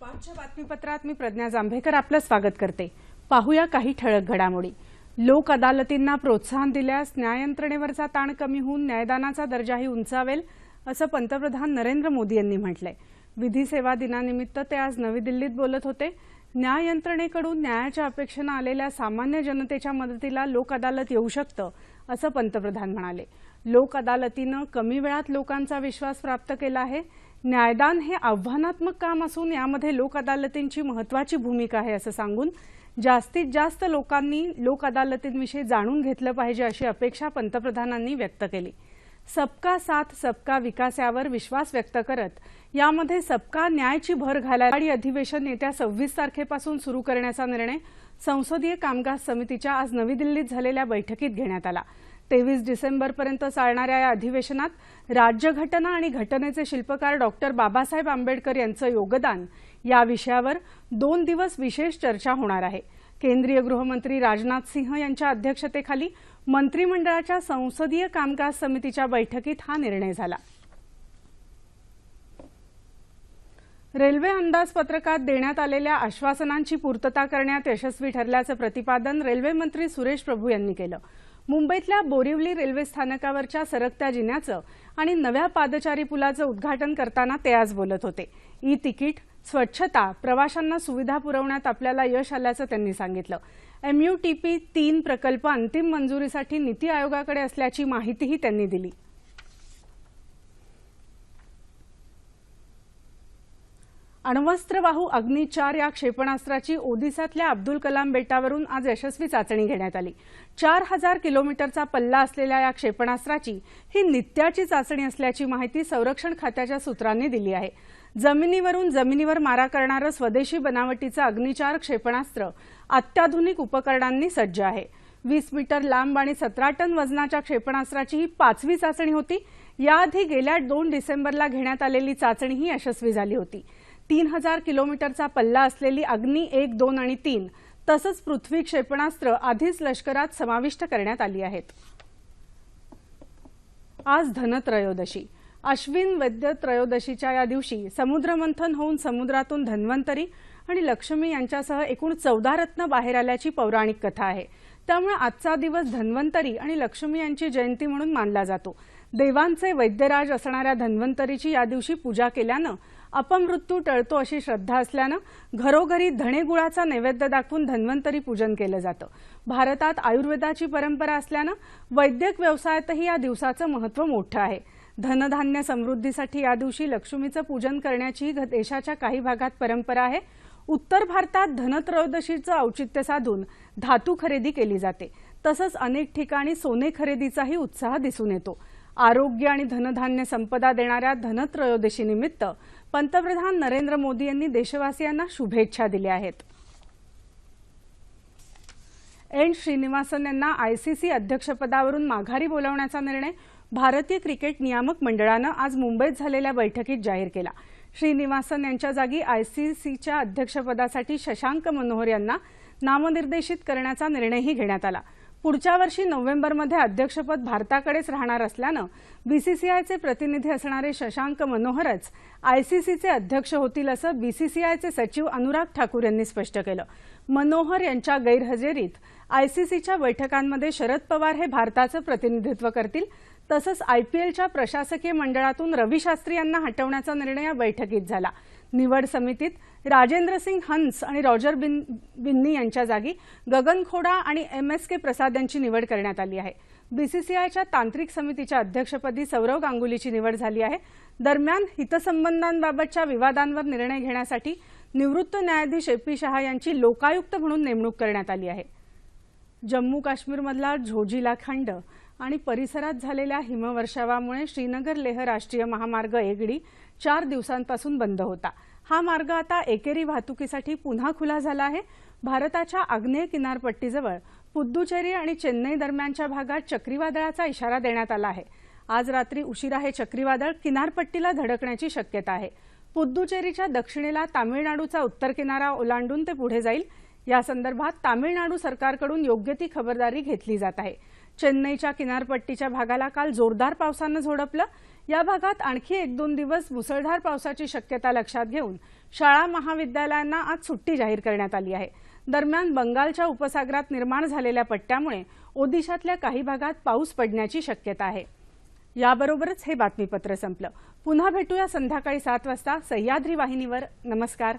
पाचच्या बातमीपत्रात मी प्रज्ञा जांभेकर आपलं स्वागत करते. पाहूया काही ठळक घडामोडी. लोक अदालतींना प्रोत्साहन दिल्यास न्याययंत्रणेवरचा ताण कमी होऊन न्यायदानाचा दर्जाही उंचावेल असं पंतप्रधान नरेंद्र मोदी यांनी म्हटलंय. विधी सेवा दिनानिमित्त ते आज नवी दिल्लीत बोलत होते. न्याय यंत्रणेकडून न्यायाच्या अपेक्षेनं आलेल्या सामान्य जनतेच्या मदतीला लोक अदालत येऊ शकतं असं पंतप्रधान म्हणाले. लोक अदालतीनं कमी वेळात लोकांचा विश्वास प्राप्त केला आहे. न्यायदान हे आव्हानात्मक काम असून यामध्ये लोक अदालतींची महत्वाची भूमिका आहे असं सांगून जास्तीत जास्त लोकांनी लोक अदालतींविषयी जाणून घेतलं पाहिजे अशी अपेक्षा पंतप्रधानांनी व्यक्त केली. सबका साथ सबका विकास यावर विश्वास व्यक्त करत यामध्ये सबका न्यायची भर घालायला आणि अधिवेशन येत्या सव्वीस तारखेपासून सुरू करण्याचा निर्णय संसदीय कामकाज समितीच्या आज नवी दिल्लीत झालेल्या बैठकीत घेण्यात आला. तेवीस डिसेंबरपर्यंत चालणाऱ्या या अधिवेशनात राज्यघटना आणि घटनेचे शिल्पकार डॉक्टर बाबासाहेब आंबेडकर यांचं योगदान या विषयावर दोन दिवस विशेष चर्चा होणार आहे. केंद्रीय गृहमंत्री राजनाथ सिंह यांच्या अध्यक्षतेखाली मंत्रिमंडळाच्या संसदीय कामकाज समितीच्या बैठकीत हा निर्णय झाला. रेल्वे अंदाजपत्रकात देण्यात आलेल्या आश्वासनांची पूर्तता करण्यात यशस्वी ठरल्याचं प्रतिपादन रेल्वे मंत्री सुरेश प्रभू यांनी केलं. मुंबईतल्या बोरिवली रेल्वे स्थानकावरच्या सरकत्या जिन्याचं आणि नव्या पादचारी पुलाचं उद्घाटन करताना ते आज बोलत होते. ई तिकीट स्वच्छता प्रवाशांना सुविधा पुरवण्यात आपल्याला यश आल्याचं त्यांनी सांगितलं. एमयूटीपी तीन प्रकल्प अंतिम मंजुरीसाठी नीती आयोगाकडे असल्याची माहितीही त्यांनी दिली. अण्वस्त्रवाहू अग्निचार या क्षेपणास्त्राची ओदिसातल्या अब्दुल कलाम बेटावरून आज यशस्वी चाचणी घेण्यात आली. चार हजार किलोमीटरचा पल्ला असलेल्या या क्षेपणास्त्राची ही नित्याची चाचणी असल्याची माहिती संरक्षण खात्याच्या सूत्रांनी दिली आहे. जमिनीवरून जमिनीवर मारा करणारं स्वदेशी बनावटीचं अग्निचार क्षेपणास्त्र अत्याधुनिक उपकरणांनी सज्ज आहे. वीस मीटर लांब आणि सतरा टन वजनाच्या क्षेपणास्त्राची ही पाचवी चाचणी होती. याआधी गेल्या दोन डिसेंबरला घेण्यात आलेली चाचणी ही यशस्वी झाली होती. तीन हजार किलोमीटरचा पल्ला असलेली अग्नी एक दोन आणि तीन तसंच पृथ्वी क्षेपणास्त्र आधीच लष्करात समाविष्ट करण्यात आली आहेत. आज धनत्रयोदशी. अश्विन वैद्य त्रयोदशीच्या या दिवशी समुद्रमंथन होऊन समुद्रातून धन्वंतरी आणि लक्ष्मी यांच्यासह एकूण चौदा रत्न बाहेर आल्याची पौराणिक कथा आहे. त्यामुळे आजचा दिवस धन्वंतरी आणि लक्ष्मी यांची जयंती म्हणून मानला जातो. देवांचे वैद्यराज असणाऱ्या धन्वंतरीची या दिवशी पूजा केल्यानं अपमृत्यू टळतो अशी श्रद्धा असल्यानं घरोघरी धणेगुळाचा नैवेद्य दाखवून धन्वंतरी पूजन केलं जातं. भारतात आयुर्वेदाची परंपरा असल्यानं वैद्यक व्यवसायातही या दिवसाचं महत्त्व मोठं आहे. धनधान्य समृद्धीसाठी या दिवशी लक्ष्मीचं पूजन करण्याची देशाच्या काही भागात परंपरा आहे. उत्तर भारतात धनत्रयोदशीचं औचित्य साधून धातू खरेदी केली जाते. तसंच अनेक ठिकाणी सोने खरेदीचाही उत्साह दिसून येतो. आरोग्य आणि धनधान्य संपदा देणाऱ्या धनत्रयोदशीनिमित्त पंतप्रधान नरेंद्र मोदी यांनी देशवासियांना शुभेच्छा दिल्या आहेत. एन श्रीनिवासन यांना आयसीसी अध्यक्षपदावरून माघारी बोलावण्याचा निर्णय भारतीय क्रिकेट नियामक मंडळानं आज मुंबईत झालेल्या बैठकीत जाहीर केला. श्रीनिवासन यांच्या जागी आयसीसीच्या अध्यक्षपदासाठी शशांक मनोहर यांना नामनिर्देशित करण्याचा निर्णयही घेण्यात आला. पुढच्या वर्षी नोव्हेंबरमध्ये अध्यक्षपद भारताकडेच राहणार असल्यानं बीसीसीआयचे प्रतिनिधी असणारे शशांक मनोहरच आयसीसीचे अध्यक्ष होतील असं बीसीसीआयचे सचिव अनुराग ठाकूर यांनी स्पष्ट केलं. मनोहर यांच्या गैरहजेरीत आयसीसीच्या बैठकांमध्ये शरद पवार हे भारताचं प्रतिनिधित्व करतील तसंच आयपीएलच्या प्रशासकीय मंडळातून रवी शास्त्री यांना हटवण्याचा निर्णय या बैठकीत झाला. निवड समितीत राजेंद्रसिंग हंस आणि रॉजर बिन बिन्नी यांच्या जागी गगन खोडा आणि एम एस के प्रसाद यांची निवड करण्यात आली आहे. बीसीसीआयच्या तांत्रिक समितीच्या अध्यक्षपदी सौरव गांगुलीची निवड झाली आहे. दरम्यान हितसंबंधांबाबतच्या विवादांवर निर्णय घेण्यासाठी निवृत्त न्यायाधीश ए पी शहा यांची लोकायुक्त म्हणून नेमणूक करण्यात आली आहे. जम्मू काश्मीरमधला झोजिला खंड आणि परिसरात झालेल्या हिमवर्षावामुळे श्रीनगर लेह राष्ट्रीय महामार्ग एगडी चार दिवसांपासून बंद होता. हा मार्ग आता एकेरी वाहतुकीसाठी पुन्हा खुला झाला आहे. भारताच्या आग्नेय किनारपट्टीजवळ पुद्दुचेरी आणि चेन्नई दरम्यानच्या भागात चक्रीवादळाचा इशारा देण्यात आला आहे. आज रात्री उशिरा हे चक्रीवादळ किनारपट्टीला धडकण्याची शक्यता आहे. पुद्दुचेरीच्या दक्षिणेला तामिळनाडूचा उत्तर किनारा ओलांडून ते पुढे जाईल. या संदर्भात तामिळनाडू सरकारकडून योग्य ती खबरदारी घेतली जात आहे. चेन्नईच्या किनारपट्टीच्या भागाला काल जोरदार पावसानं झोडपलं. या भागात आणखी एक दोन दिवस मुसळधार पावसाची शक्यता लक्षात घेऊन शाळा महाविद्यालयांना आज सुट्टी जाहीर करण्यात आली आहे. दरम्यान बंगालच्या उपसागरात निर्माण झालेल्या पट्ट्यामुळे ओदिशातल्या काही भागात पाऊस पडण्याची शक्यता आहे. याबरोबरच हे बातमीपत्र संपलं. पुन्हा भेटूया संध्याकाळी सात वाजता सह्याद्री वाहिनीवर. नमस्कार.